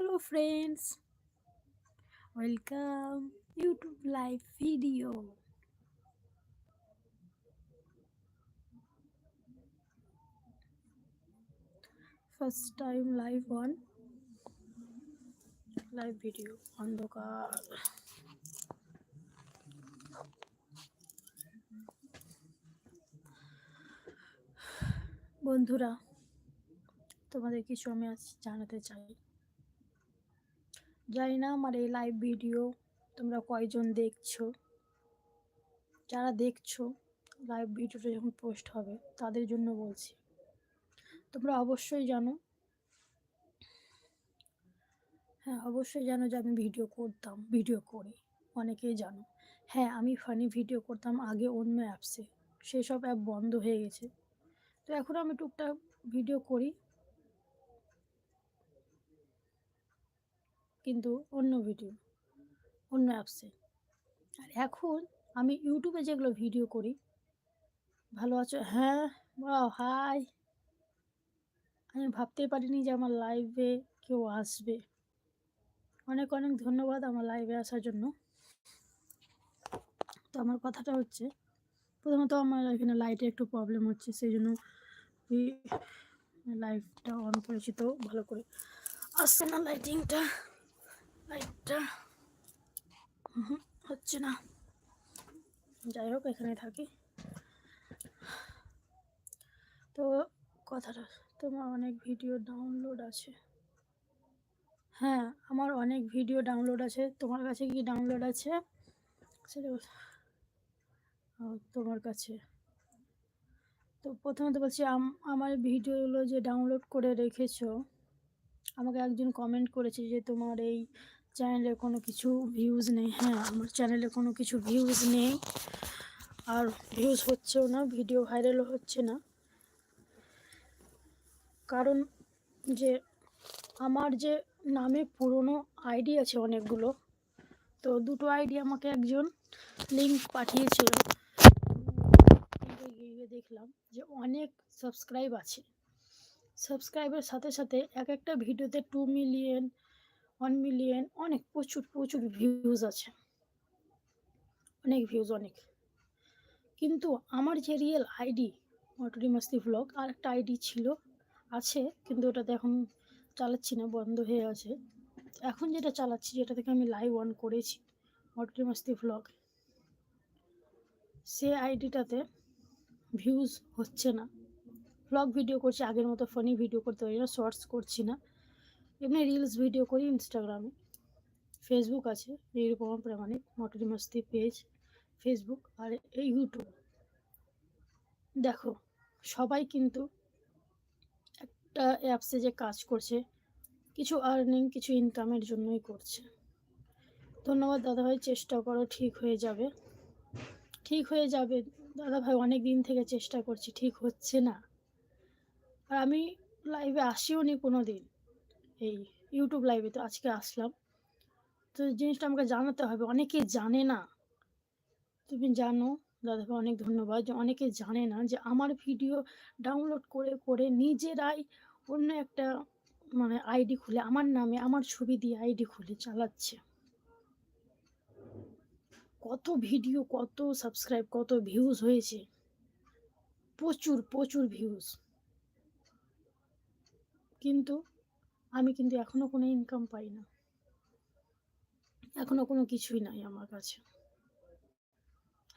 Hello friends, welcome YouTube live video. First time live on live video অন্ধকার বন্ধুরা তোমাদের কিছু আমি আজ জানাতে চাই জানি না আমার এই লাইভ ভিডিও তোমরা কয়জন দেখছ। যারা দেখছ লাইভ ভিডিওটা যখন পোস্ট হবে, তাদের জন্য বলছি। তোমরা অবশ্যই জানো। হ্যাঁ অবশ্যই জানো যে আমি ভিডিও করতাম ভিডিও করি। অনেকেই জানো। হ্যাঁ আমি ফানি ভিডিও করতাম আগে অন্য অ্যাপসে সেসব অ্যাপ বন্ধ হয়ে গেছে। তো এখন আমি টুকটাক ভিডিও করি। কিন্তু অন্য ভিডিও অন্য অ্যাপসে আর এখন আমি ইউটিউবে যেগুলো ভিডিও করি, ভালো আছো? হ্যাঁ বা হাই আমি ভাবতেই পারিনি যে আমার লাইভে কেউ আসবে। অনেক অনেক ধন্যবাদ আমার লাইভে আসার জন্য। তো আমার কথাটা হচ্ছে, প্রথমত আমার এখানে লাইটে একটু প্রবলেম হচ্ছে, সেই জন্য লাইভটা অন করেছি, তো ভালো করে। আসছে না লাইটিংটা লাইটটা। হচ্ছে না। যাই হোক এখানে থাকি। তো কথাটা তোমার অনেক ভিডিও ডাউনলোড আছে। হ্যাঁ আমার অনেক ভিডিও ডাউনলোড আছে। তোমার কাছে কি ডাউনলোড আছে? সেটা তোমার কাছে। তো প্রথমে তো বলছি আমার ভিডিওগুলো যে ডাউনলোড করে রেখেছো আমাকে একজন কমেন্ট করেছে যে তোমার এই চ্যানেলে কোনো কিছু ভিউজ নেই হ্যাঁ আমার চ্যানেলে কোনো কিছু ভিউজ নেই, আর ভিউজ হচ্ছেও না ভিডিও ভাইরালও হচ্ছে না। কারণ যে আমার যে নামে পুরনো আইডি আছে অনেকগুলো, তো দুটো আইডি আমাকে একজন লিঙ্ক পাঠিয়েছিল। দেখলাম যে অনেক সাবস্ক্রাইব আছে। সাবস্ক্রাইবের সাথে সাথে এক একটা ভিডিওতে টু মিলিয়ন ওয়ান মিলিয়ন অনেক, প্রচুর প্রচুর ভিউজ আছে। অনেক ভিউজ অনেক। কিন্তু আমার যে রিয়েল আইডি মটরি মাস্তি ভ্লগ আর একটা আইডি ছিল, আছে, কিন্তু ওটাতে এখন চালাচ্ছি না, বন্ধ হয়ে আছে। এখন যেটা চালাচ্ছি, যেটা থেকে আমি লাইভ অন করেছি মটরি মাস্তি ভ্লগ সে আইডিটাতে ভিউজ হচ্ছে না। ব্লগ ভিডিও করছি, আগের মতো ফানি ভিডিও করতে পারি না শর্টস করছি না। এমনি রিলস ভিডিও করি ইনস্টাগ্রামে ফেসবুক আছে নিরুপমা প্রামাণিক মটরি মস্তি পেজ ফেসবুক আর এই ইউটিউব দেখো, সবাই কিন্তু একটা অ্যাপসে যে কাজ করছে, কিছু আর্নিং কিছু ইনকামের জন্যই করছে। ধন্যবাদ দাদাভাই, চেষ্টা করো, ঠিক হয়ে যাবে। ঠিক হয়ে যাবে, দাদাভাই অনেক দিন থেকে চেষ্টা করছি, ঠিক হচ্ছে না। আর আমি লাইভে আসিও নি কোনো দিন এই ইউটিউব লাইভে তো আজকে আসলাম। তো জিনিসটা আমাকে জানাতে হবে, অনেকে জানে না। তুমি জানো দাদাকে অনেক ধন্যবাদ যে অনেকে জানে না যে আমার ভিডিও ডাউনলোড করে করে নিজেরাই অন্য একটা মানে আইডি খুলে, আমার নামে আমার ছবি দিয়ে আইডি খুলে চালাচ্ছে। কত ভিডিও কত সাবস্ক্রাইব কত ভিউজ হয়েছে। প্রচুর প্রচুর ভিউজ কিন্তু আমি কিন্তু এখনও কোনো ইনকাম পাই না। এখনও কোনো কিছুই নাই আমার কাছে।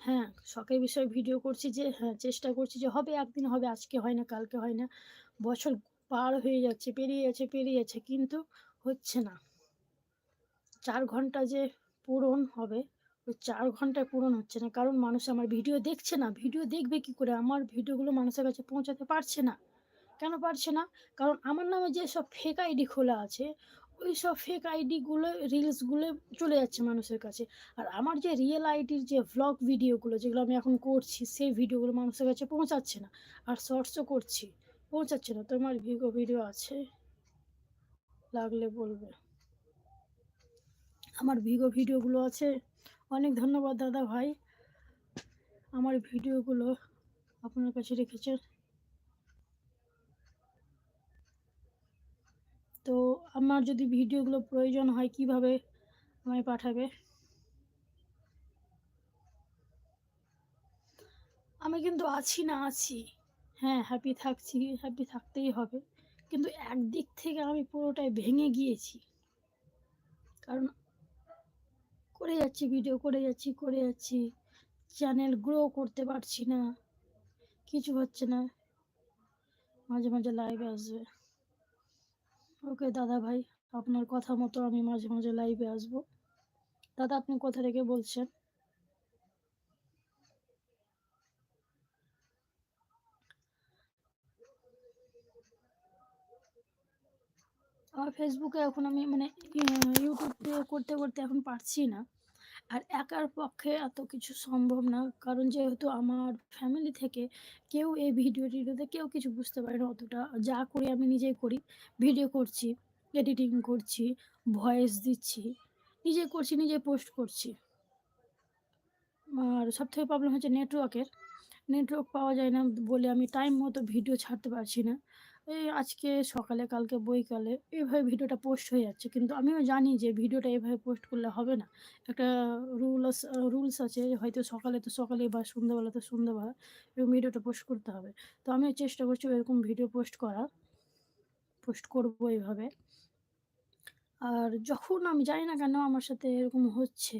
হ্যাঁ শখের বিষয়ে ভিডিও করছি যে হ্যাঁ চেষ্টা করছি যে, হবে একদিন, হবে আজকে হয় না, কালকে হয় না। বছর পার হয়ে যাচ্ছে, পেরিয়ে যাচ্ছে পেরিয়ে যাচ্ছে, কিন্তু হচ্ছে না। চার ঘণ্টা যে পূরণ হবে ওই চার ঘন্টায় পূরণ হচ্ছে না। কারণ মানুষ আমার ভিডিও দেখছে না। ভিডিও দেখবে কি করে? আমার ভিডিওগুলো মানুষের কাছে পৌঁছাতে পারছে না। কেন পারছে না? কারণ আমার নামে যে সব ফেক আইডি খোলা আছে, ওই সব ফেক আইডিগুলো রিলসগুলো চলে যাচ্ছে মানুষের কাছে। আর আমার যে রিয়েল আইডির যে ভ্লগ ভিডিওগুলো যেগুলো আমি এখন করছি, সেই ভিডিওগুলো মানুষের কাছে পৌঁছাচ্ছে না। আর শর্টসও করছি, পৌঁছাচ্ছে না। তোমার ভিগো ভিডিও আছে? লাগলে বলবে। আমার ভিগো ভিডিওগুলো আছে। অনেক ধন্যবাদ দাদা ভাই। আমার ভিডিওগুলো আপনার কাছে রেখেছেন তো আমার যদি ভিডিওগুলো প্রয়োজন হয়, কীভাবে আমায় পাঠাবে? আমি কিন্তু আছি না আছি। হ্যাঁ হ্যাপি থাকছি হ্যাপি থাকতেই হবে। কিন্তু একদিক থেকে আমি পুরোটাই ভেঙে গিয়েছি। কারণ করে যাচ্ছি ভিডিও করে যাচ্ছি করে যাচ্ছি। চ্যানেল গ্রো করতে পারছি না। কিছু হচ্ছে না। মাঝে মাঝে লাইভে আসবে। ওকে দাদা ভাই, আপনার কথা মতো আমি মাঝে মাঝে লাইভে আসব। দাদা, আপনি কোথা থেকে বলছেন? আমার ফেসবুকে এখন আমি মানে ইউটিউব করতে করতে এখন পারছি না। আর একার পক্ষে এত কিছু সম্ভব না। কারণ যেহেতু আমার ফ্যামিলি থেকে কেউ এই ভিডিও টিডিওতে কেউ কিছু বুঝতে পারে না অতটা। যা করি আমি নিজেই করি। ভিডিও করছি এডিটিং করছি ভয়েস দিচ্ছি, নিজে করছি, নিজে পোস্ট করছি। আর সবথেকে প্রবলেম হচ্ছে নেটওয়ার্কের নেটওয়ার্ক পাওয়া যায় না বলে আমি টাইম মতো ভিডিও ছাড়তে পারছি না। এই আজকে সকালে, কালকে বইকালে এভাবে ভিডিওটা পোস্ট হয়ে যাচ্ছে। কিন্তু আমিও জানি যে ভিডিওটা এভাবে পোস্ট করলে হবে না। একটা রুলস রুলস আছে হয়তো সকালে তো সকালে বা সন্ধ্যাবেলা তো সন্ধ্যাবেলা এরকম ভিডিওটা পোস্ট করতে হবে। তো আমিও চেষ্টা করছি এরকম ভিডিও পোস্ট করার পোস্ট করব এইভাবে আর যখন আমি জানি না কেন আমার সাথে এরকম হচ্ছে,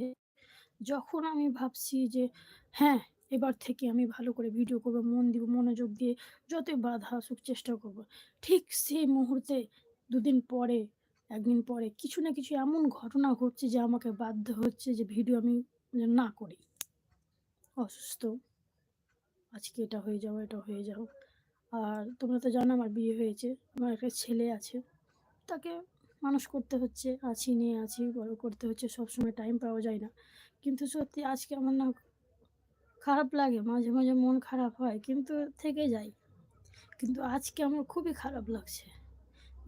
যখন আমি ভাবছি যে হ্যাঁ এবার থেকে আমি ভালো করে ভিডিও করব, মন দিব, মনোযোগ দিয়ে যতই বাধা আসুক চেষ্টা করব। ঠিক সেই মুহূর্তে দুদিন পরে, একদিন পরে কিছু না কিছু এমন ঘটনা ঘটছে যে আমাকে বাধ্য হচ্ছে যে ভিডিও আমি না করি। অসুস্থ। আজকে এটা হয়ে যাও, এটা হয়ে যাও। আর তোমরা তো জানো আমার বিয়ে হয়েছে, আমার একটা ছেলে আছে। তাকে মানুষ করতে হচ্ছে, আছি নিয়ে আছি, বড় করতে হচ্ছে, সবসময় টাইম পাওয়া যায় না। কিন্তু সত্যি আজকে আমার না খারাপ লাগে, মাঝে মাঝে মন খারাপ হয়, কিন্তু থেকে যায়। কিন্তু আজকে আমার খুবই খারাপ লাগছে।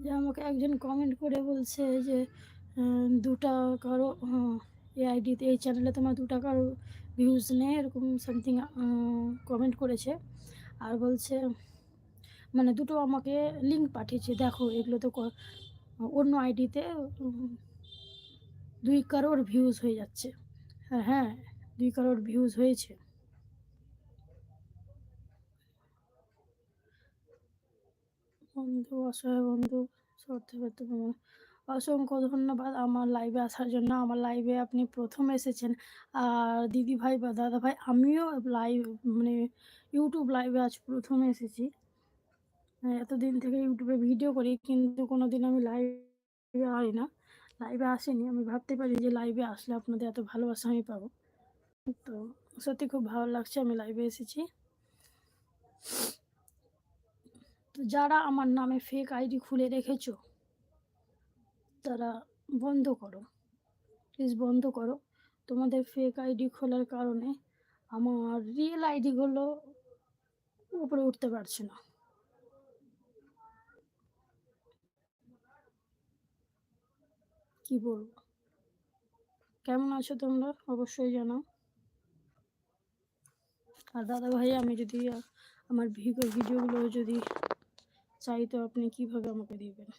যে আমাকে একজন কমেন্ট করে বলছে যে দুটা কারও এই আইডিতে এই চ্যানেলে তোমার দু টাকার ভিউজ নেই, এরকম সামথিং কমেন্ট করেছে। আর বলছে মানে দুটো আমাকে লিঙ্ক পাঠিয়েছে। দেখো, এগুলো তো অন্য আইডিতে দুই কারোর ভিউজ হয়ে যাচ্ছে। হ্যাঁ হ্যাঁ দুই কারোর ভিউজ হয়েছে। বন্ধু, অসহায় বন্ধু সত্যি অসংখ্য ধন্যবাদ আমার লাইভে আসার জন্য। আমার লাইভে আপনি প্রথম এসেছেন। আর দিদি ভাই বা দাদা ভাই, আমিও লাইভ মানে ইউটিউব লাইভে আজ প্রথম এসেছি। এতদিন থেকে ইউটিউবে ভিডিও করি, কিন্তু কোনো দিন আমি লাইভে হয় না লাইভে আসিনি। আমি ভাবতে পারি যে লাইভে আসলে আপনাদের এত ভালোবাসা আমি পাবো। তো সত্যি খুব ভালো লাগছে, আমি লাইভে এসেছি। যারা আমার নামে ফেক আইডি খুলে রেখেছো, তারা বন্ধ করো। প্লিজ বন্ধ করো। তোমাদের ফেক আইডি খোলার কারণে আমার রিয়েল আইডিগুলো উপরে উঠতে পারছে না। কি বলব? কেমন আছো তোমরা? অবশ্যই জানাও। আর দাদা ভাই, আমি যদি, আমার ভিডিও ভিডিওগুলো যদি চাই তো আপনি কীভাবে আমাকে দিবেন?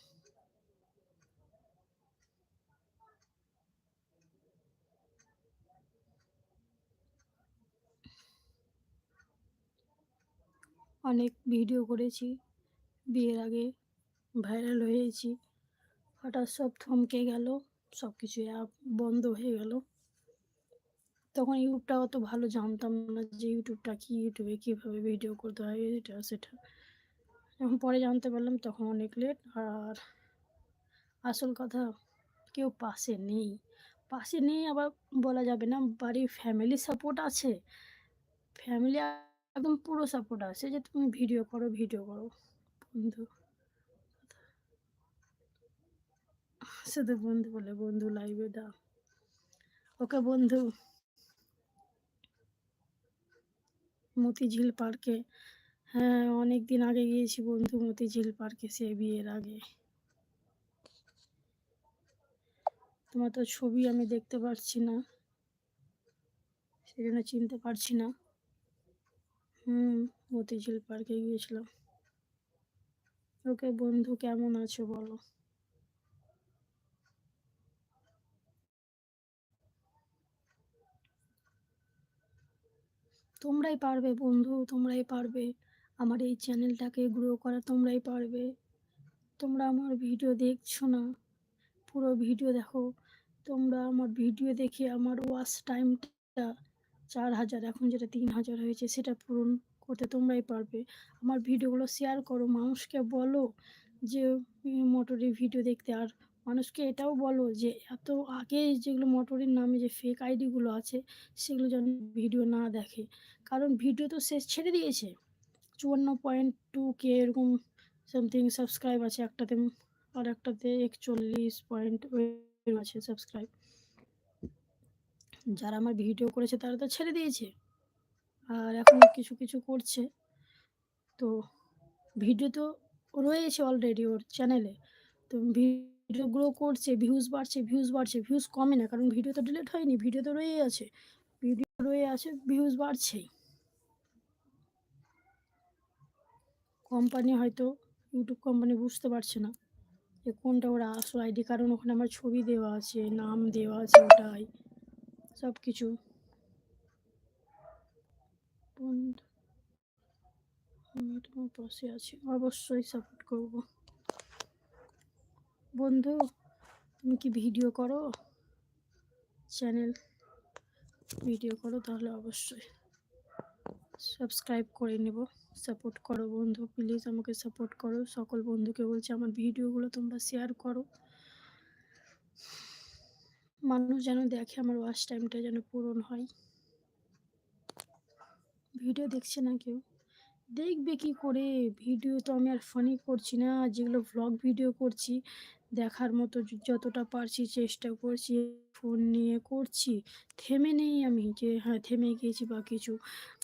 অনেক ভিডিও করেছি, বিয়ের আগে ভাইরাল হয়েছি, হঠাৎ সব থমকে গেল সব কিছু অ্যাপ বন্ধ হয়ে গেল। তখন ইউটিউবটা অত ভালো জানতাম না যে ইউটিউবটা কি, ইউটিউবে কীভাবে ভিডিও করতে হয়, এটা, সেটা। যখন পরে জানতে পারলাম তখন অনেক লেট আর আসল কথা কেউ পাশে নেই। পাশে নেই আবার বলা যাবে না, বাড়ির ফ্যামিলি সাপোর্ট আছে। ফ্যামিলি একদম পুরো সাপোর্ট আছে যে তুমি ভিডিও করো ভিডিও করো, বন্ধু। শুধু বন্ধু বলে বন্ধু লাইভে দাও। ওকে বন্ধু, মতিঝিল পার্কে হ্যাঁ অনেক দিন আগে গিয়েছি বন্ধু মতিঝিল পার্কে সে বিয়ের আগে। তোমার তো ছবি আমি দেখতে পারছি না, সেজন্য চিনতে পারছি না। হুম, মতিঝিল পার্কে গিয়েছিলাম। ওকে বন্ধু, কেমন আছো বলো? তোমরাই পারবে বন্ধু, তোমরাই পারবে। আমার এই চ্যানেলটাকে গ্রো করা তোমরাই পারবে। তোমরা আমার ভিডিও দেখছ না? পুরো ভিডিও দেখো। তোমরা আমার ভিডিও দেখে আমার ওয়াচ টাইমটা চার হাজার, এখন যেটা তিন হাজার হয়েছে সেটা পূরণ করতে তোমরাই পারবে। আমার ভিডিওগুলো শেয়ার করো, মানুষকে বলো যে মোটরের ভিডিও দেখতে। আর মানুষকে এটাও বলো যে, এত আগে যেগুলো মোটরের নামে যে ফেক আইডিগুলো আছে, সেগুলো যেন ভিডিও না দেখে। কারণ ভিডিও তো শেষ ছেড়ে দিয়েছে। চুয়ান্ন পয়েন্ট টু কে এরকম সামথিং সাবস্ক্রাইব আছে একটাতে, আর একটাতে একচল্লিশ পয়েন্ট আছে সাবস্ক্রাইব যারা আমার ভিডিও করেছে তারা তো ছেড়ে দিয়েছে, আর এখন কিছু কিছু করছে। তো ভিডিও তো রয়েছে অলরেডি ওর চ্যানেলে তো ভিডিও গ্রো করছে ভিউজ বাড়ছে ভিউজ বাড়ছে ভিউজ কমে না, কারণ ভিডিও তো ডিলিট হয়নি ভিডিও তো রয়েই আছে ভিডিও রয়ে আছে ভিউজ বাড়ছেই। কোম্পানি হয়তো ইউটিউব কোম্পানি বুঝতে পারছে না যে কোনটা ওরা আসল আইডি কারণ ওখানে আমার ছবি দেওয়া আছে, নাম দেওয়া আছে ওটাই সব কিছু আমি তোমার পাশে আছি, অবশ্যই সাপোর্ট করব। বন্ধু, তুমি কি ভিডিও করো? চ্যানেল ভিডিও করো তাহলে অবশ্যই। সাবস্ক্রাইব করে নেব। সাপোর্ট করো বন্ধু প্লিজ আমাকে সাপোর্ট করো। সকল বন্ধুকে বলছি, আমার ভিডিওগুলো তোমরা শেয়ার করো। মানুষ যেন দেখে আমার ওয়াচ টাইমটা যেন পূরণ হয়। ভিডিও দেখছে না কেউ? দেখবে কি করে? ভিডিও তো আমি আর ফানি করছি না, যেগুলো ভ্লগ ভিডিও করছি দেখার মতো যতটা পারছি চেষ্টা করছি ফোন নিয়ে করছি। থেমে নেই আমি যে হ্যাঁ থেমে গিয়েছি বা কিছু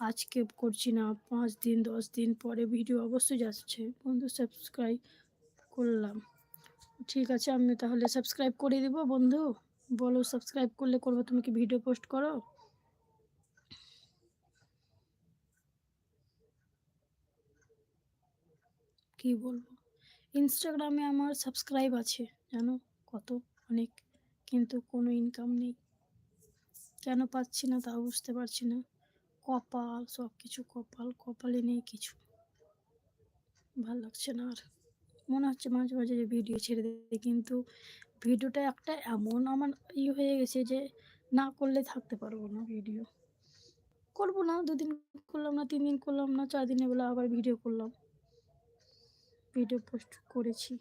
আজকে করছি না, পাঁচ দিন, দশ দিন পরে ভিডিও অবশ্যই যাচ্ছে। বন্ধু সাবস্ক্রাইব করলাম। ঠিক আছে আমি তাহলে সাবস্ক্রাইব করে দেবো বন্ধু। বলো সাবস্ক্রাইব করলে করব, তুমি কি ভিডিও পোস্ট করো? কি বলব? ইনস্টাগ্রামে আমার সাবস্ক্রাইব আছে, জানো? কত? অনেক। কিন্তু কোনো ইনকাম নেই। কেন পাচ্ছি না তাও বুঝতে পারছি না। কপাল সব কিছু কপাল। কপালে নেই কিছু। ভালো লাগছে না আর। মনে হচ্ছে মাঝে মাঝে যে ভিডিও ছেড়ে দেবে কিন্তু ভিডিওটা একটা এমন আমার ই হয়ে গেছে যে না করলে থাকতে পারব না ভিডিও করব না, দুদিন করলাম না তিন দিন করলাম না চার দিনে বেলা আবার ভিডিও করলাম। ভিডিও পোস্ট করেছি।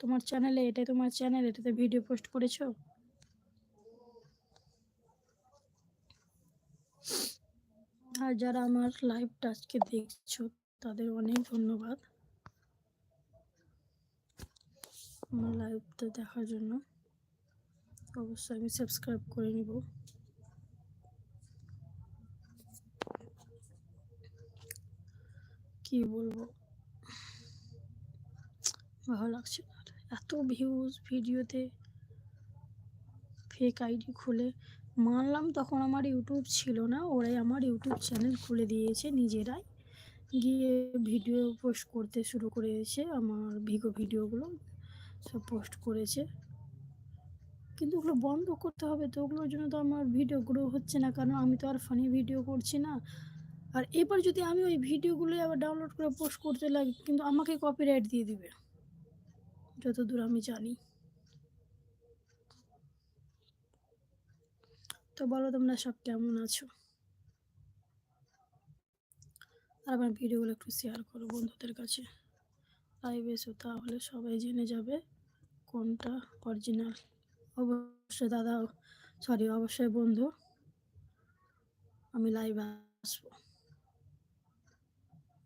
তোমার চ্যানেলে এটাই তোমার চ্যানেল এটাতে ভিডিও পোস্ট করেছ? আর যারা আমার লাইভটা আজকে দেখছ, তাদের অনেক ধন্যবাদ। আমার লাইভটা দেখার জন্য। অবশ্যই আমি সাবস্ক্রাইব করে নিব। কি বলব? ভালো লাগছে না। এত ভিউজ ভিডিওতে ফেক আইডি খুলে। মানলাম তখন আমার ইউটিউব ছিল না, ওরাই আমার ইউটিউব চ্যানেল খুলে দিয়েছে নিজেরাই। গিয়ে ভিডিও পোস্ট করতে শুরু করেছে আমার ভিগো ভিডিওগুলো সব পোস্ট করেছে। কিন্তু ওগুলো বন্ধ করতে হবে তো, ওগুলোর জন্য তো আমার ভিডিও গ্রো হচ্ছে না। কারণ আমি তো আর ফানি ভিডিও করছি না। আর এবার যদি আমি ওই ভিডিওগুলো আবার ডাউনলোড করে পোস্ট করতে লাগি, কিন্তু আমাকে কপিরাইট দিয়ে দিবে। যতদূর আমি জানি। তো বলো তোমরা সব কেমন আছো? আর আমার ভিডিওগুলো একটু শেয়ার করো বন্ধুদের কাছে। লাইভ এসো তাহলে সবাই জেনে যাবে কোনটা অরিজিনাল অবশ্যই দাদা সরি অবশ্যই বন্ধু, আমি লাইভে আসব।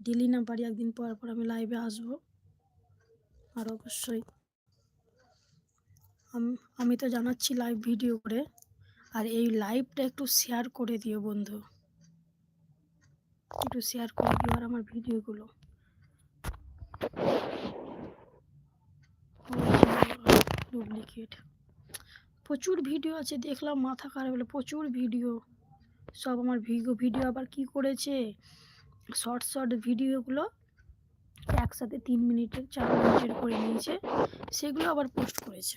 ডেলি না পারি একদিন পর পর আমি লাইভে আসব। আর অবশ্যই আম- তো জানাচ্ছি লাইভ ভিডিও করে। আর এই লাইভটা একটু শেয়ার করে দিও বন্ধু। একটু শেয়ার করে দিও আর আমার ভিডিওগুলো ডুপ্লিকেট প্রচুর ভিডিও আছে, দেখলাম মাথা খারাপ হলো, প্রচুর ভিডিও সব আমার ভিগো ভিডিও আবার কি করেছে? শর্ট শর্ট ভিডিওগুলো একসাথে তিন মিনিটের, চার মিনিটের করে নিয়েছে। সেগুলো আবার পোস্ট করেছে।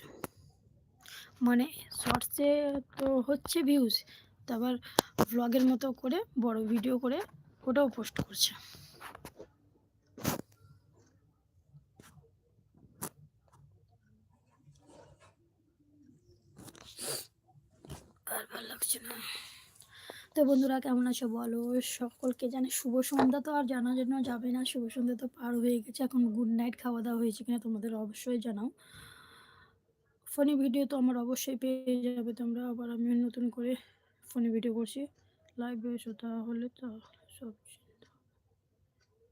মানে শর্টসে তো হচ্ছে ভিউজ তারপর ব্লগের মতো করে, বড় ভিডিও করে ওটাও পোস্ট করছে। আর ভালো লাগছে না। তো বন্ধুরা, কেমন আছো বলো? সকলকে জানে শুভ সন্ধ্যা তো আর জানার জন্য যাবে না। শুভ সন্ধ্যা তো পার হয়ে গেছে। এখন গুড নাইট খাওয়া দাওয়া হয়েছে কিনা তোমাদের অবশ্যই জানাও। ফোনে ভিডিও তো আমার অবশ্যই পেয়ে যাবে তোমরা। আবার আমি নতুন করে ফোনে ভিডিও করছি। লাইভ এসো তাহলে তা সব চিন্তা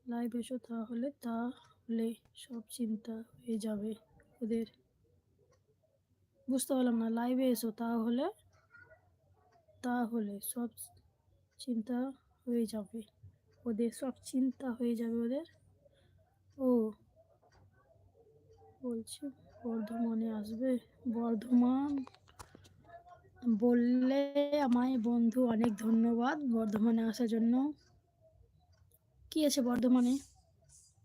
লাইভ এসো তাহলে তাহলে সব চিন্তা হয়ে যাবে ওদের। বুঝতে পারলাম না। লাইভে এসো তাহলে তাহলে সব চিন্তা হয়ে যাবে। ওদের সব চিন্তা হয়ে যাবে ওদের। ও, বলছি বর্ধমানে আসবে? বর্ধমান বললে আমায় বন্ধু অনেক ধন্যবাদ বর্ধমানে আসার জন্য। কি আছে বর্ধমানে?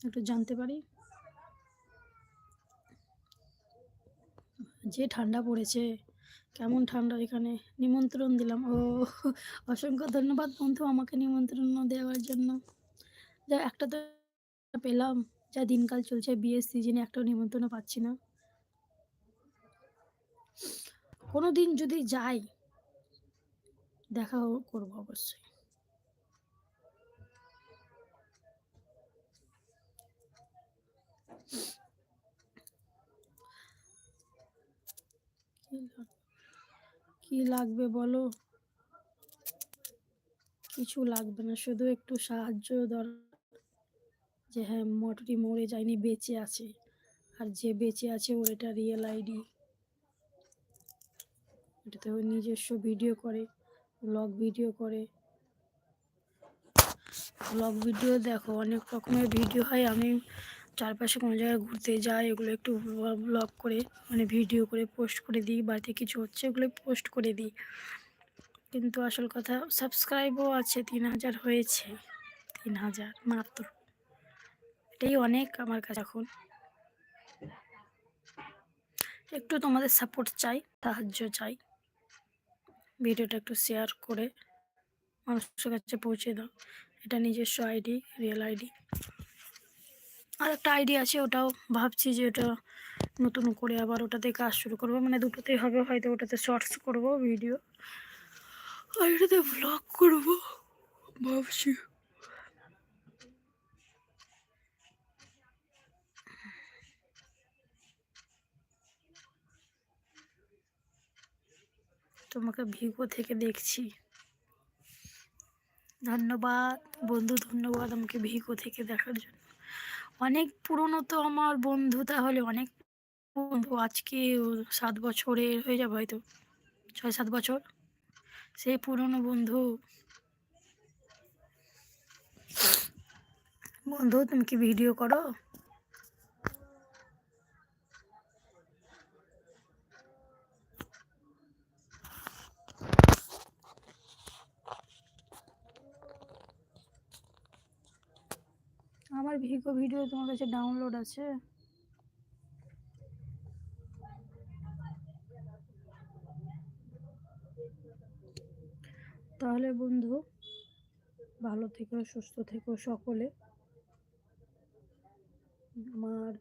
একটু জানতে পারি? যে ঠান্ডা পড়েছে। কেমন ঠান্ডা এখানে? নিমন্ত্রণ দিলাম। ও, অসংখ্য ধন্যবাদ বন্ধু আমাকে নিমন্ত্রণ দেওয়ার জন্য। যা, একটা তো পেলাম। যা, দিনকাল চলছে, বিয়ের সিজনে একটাও নিমন্ত্রণ পাচ্ছি না। কোনো দিন যদি যাই, দেখা করব অবশ্যই। কি লাগবে বলো? কিছু লাগবে না, শুধু একটু সাহায্য দরকার যে হ্যাঁ মোটরটি মরে যায়নি, বেঁচে আছে। আর যে বেঁচে আছে ওর এটা রিয়েল আইডি এটাতে ওর নিজস্ব ভিডিও করে ব্লগ ভিডিও করে। ব্লগ ভিডিও দেখো, অনেক রকমের ভিডিও হয়। আমি চারপাশে কোনো জায়গায় ঘুরতে যাই, এগুলো একটু ব্লগ করে মানে ভিডিও করে পোস্ট করে দিই, বাড়িতে কিছু হচ্ছে ওগুলো পোস্ট করে দিই। কিন্তু আসল কথা সাবস্ক্রাইবও আছে, তিন হাজার হয়েছে, তিন হাজার মাত্র। এটাই অনেক আমার কাছে এখন। একটু তোমাদের সাপোর্ট চাই, সাহায্য চাই। ভিডিওটা একটু শেয়ার করে মানুষের কাছে পৌঁছে দাও। এটা নিজস্ব আইডি রিয়েল আইডি আর একটা আইডিয়া আছে, ওটাও ভাবছি যে ওটা নতুন করে আবার ওটাতে কাজ শুরু করব। মানে দুটোতেই হবে, হয়তো ওটাতে শর্টস করব ভিডিও আর এটাতে ব্লগ করব, ভাবছি। তোমাকে ভিগো থেকে দেখছি। ধন্যবাদ, বন্ধু, ধন্যবাদ আমাকে ভিগো থেকে দেখার জন্য। অনেক পুরনো তো আমার বন্ধু তাহলে, অনেক বন্ধু। আজকে সাত বছরের হয়ে যাবে হয়তো, ছয় সাত বছর। সেই পুরনো বন্ধু। বন্ধু, তুমি কি ভিডিও করো? আমার ভিগো ভিডিও তোমার কাছে ডাউনলোড আছে? তাহলে বন্ধু, ভালো থেকো, সুস্থ থেকো সকলে। আমার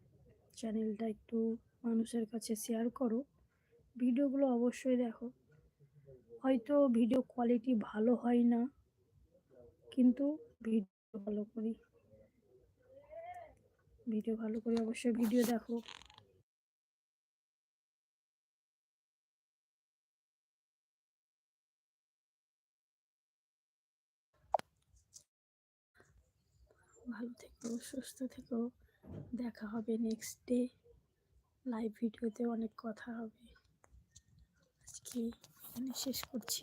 চ্যানেলটা একটু মানুষের কাছে শেয়ার করো। ভিডিওগুলো অবশ্যই দেখো। হয়তো ভিডিও কোয়ালিটি ভালো হয় না, কিন্তু ভিডিও ভালো করি। ভিডিও ভালো করে অবশ্যই ভিডিও দেখো। ভালো থেকো, সুস্থ থেকো। দেখা হবে নেক্সট ডে লাইভ ভিডিওতে অনেক কথা হবে। আজকে এখানে শেষ করছি।